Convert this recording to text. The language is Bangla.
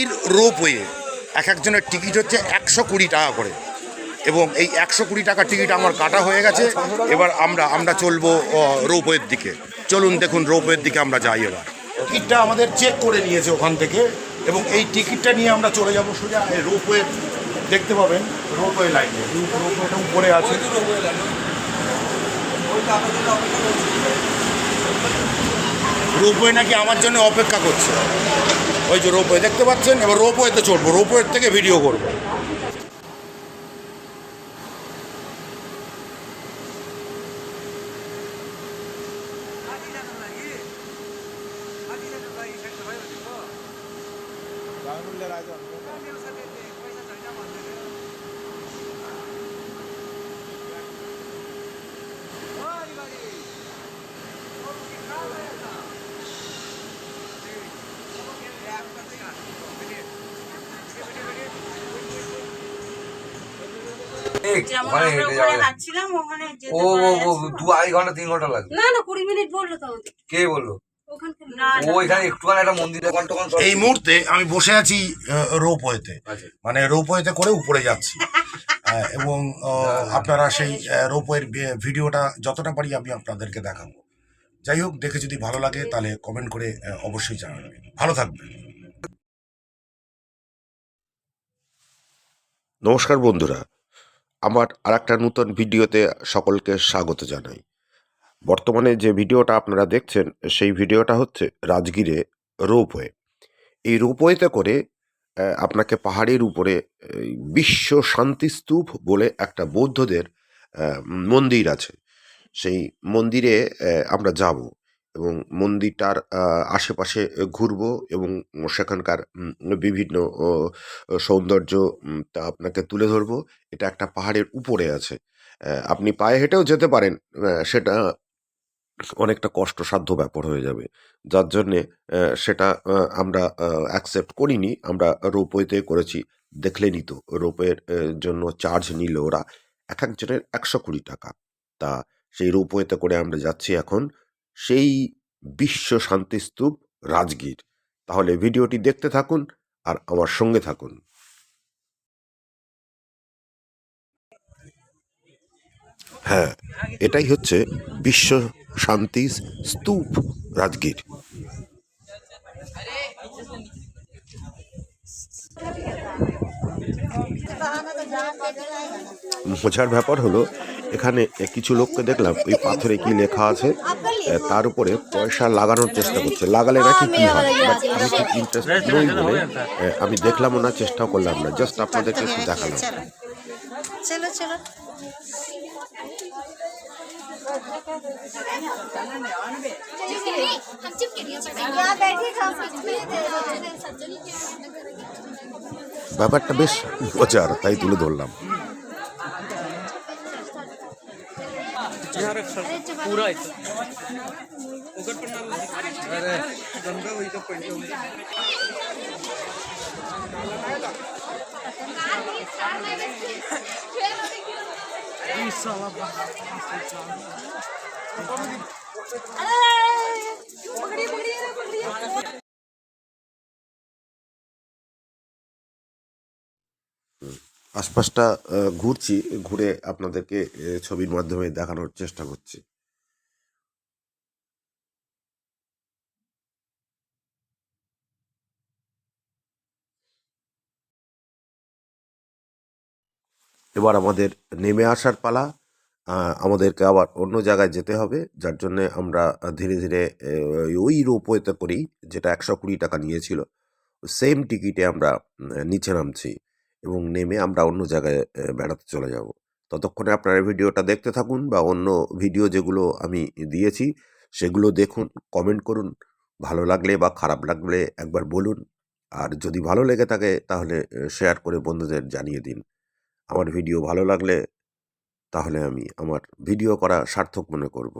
রাজগীর রোপওয়ে এক একজনের টিকিট হচ্ছে একশো কুড়ি টাকা করে। এবং এই একশো কুড়ি টাকার টিকিট আমার কাটা হয়ে গেছে। এবার আমরা আমরা চলবো রোপওয়ের দিকে। চলুন দেখুন রোপওয়ের দিকে আমরা যাই এবার। টিকিটটা আমাদের চেক করে নিয়েছে ওখান থেকে। এবং এই টিকিটটা নিয়ে আমরা চলে যাব সোজা রোপওয়ে দেখতে পাবেন রোপওয়ে লাইনে রোপওয়েটা উপরে আছে। রোপওয়ে নাকি আমার জন্য অপেক্ষা করছে। ওই যে রোপওয়ে দেখতে পাচ্ছেন? এবার রোপওয়েতে চড়বো রোপওয়ের থেকে ভিডিও করব। যেমন ওখানে হেঁটে যাওয়া যায়। হাঁটছিলাম ওখানে যেতে ও ও, ও, দু আড়াই ঘণ্টা তিন ঘণ্টা লাগবে। না না কুড়ি মিনিট বলল তো কে বলল? ও এখানে একটুখানি একটা মন্দির দোকান এই মুহূর্তে আমি বসে আছি রোপওয়েতে। আচ্ছা। মানে রোপওয়েতে করে উপরে যাচ্ছি। এবং আপনারা সেই রোপওয়ের ভিডিওটা যতটা পারি আমি আপনাদেরকে দেখাবো। যাই হোক দেখে যদি ভালো লাগে তাহলে কমেন্ট করে অবশ্যই জানাবেন। ভালো থাকবেন। নমস্কার বন্ধুরা আমার আর একটা নতুন ভিডিওতে সকলকে স্বাগত জানাই। বর্তমানে যে ভিডিওটা আপনারা দেখছেন, সেই ভিডিওটা হচ্ছে রাজগীরে রোপওয়ে। এই রোপওয়েতে করে আপনাকে পাহাড়ের উপরে বিশ্ব শান্তিস্তূপ বলে একটা বৌদ্ধদের মন্দির আছে। সেই মন্দিরে আমরা যাব। এবং মন্দিরটার আশেপাশে ঘুরবো এবং সেখানকার বিভিন্ন সৌন্দর্য তা আপনাকে তুলে ধরবো। এটা একটা পাহাড়ের উপরে আছে। আপনি পায়ে হেঁটেও যেতে পারেন। সেটা অনেকটা কষ্টসাধ্য ব্যাপার হয়ে যাবে। যার জন্যে সেটা আমরা অ্যাকসেপ্ট করিনি। আমরা রোপওয়েতে করেছি। দেখলেনই তো আহ, জন্য চার্জ নিল ওরা। এক একজনের একশো কুড়ি টাকা। তা সেই রোপওয়েতে করে আমরা যাচ্ছি এখন। সেই বিশ্ব শান্তিস্তূপ রাজগীর। তাহলে ভিডিওটি দেখতে থাকুন আর আমার সঙ্গে থাকুন। হ্যাঁ এটাই হচ্ছে বিশ্ব শান্তি স্তূপ রাজগীর। মজার ব্যাপার হলো, এখানে কিছু লোককে দেখলাম, ওই পাথরে কি লেখা আছে? তার উপরে পয়সা লাগানোর চেষ্টা করছে। লাগালে নাকি কি হয়? বাট আমি খুব ইন্টারেস্ট নই বলে? এ, আমি দেখলামও না চেষ্টাও করলাম না। জাস্ট আপনাদেরকে একটু দেখালাম। চলো চলো। ব্যাপারটা বেশ মজার তাই তুলে ধরলাম। यहाँ रख सर पूरा इधर उधर अरे गंदा वही तो पड़े होंगे अरे আশপাশটা ঘুরছি, ঘুরে আপনাদেরকে ছবির মাধ্যমে দেখানোর চেষ্টা করছি। এবার আমাদের নেমে আসার পালা আমাদেরকে আবার অন্য জায়গায় যেতে হবে, যার জন্যে আমরা ধীরে ধীরে ওই রোপওয়েতে করেই যেটা একশো কুড়ি টাকা নিয়েছিল। সেম টিকিটে আমরা নিচে নামছি। এবং নেমে আমরা অন্য জায়গায় বেড়াতে চলে যাব। ততক্ষণে আপনারা ভিডিওটা দেখতে থাকুন বা অন্য ভিডিও যেগুলো আমি দিয়েছি, সেগুলো দেখুন, কমেন্ট করুন। ভালো লাগলে বা খারাপ লাগলে একবার বলুন। আর যদি ভালো লেগে থাকে, তাহলে শেয়ার করে বন্ধুদের জানিয়ে দিন। আমার ভিডিও ভালো লাগলে, তাহলে আমি আমার ভিডিও করা সার্থক মনে করব।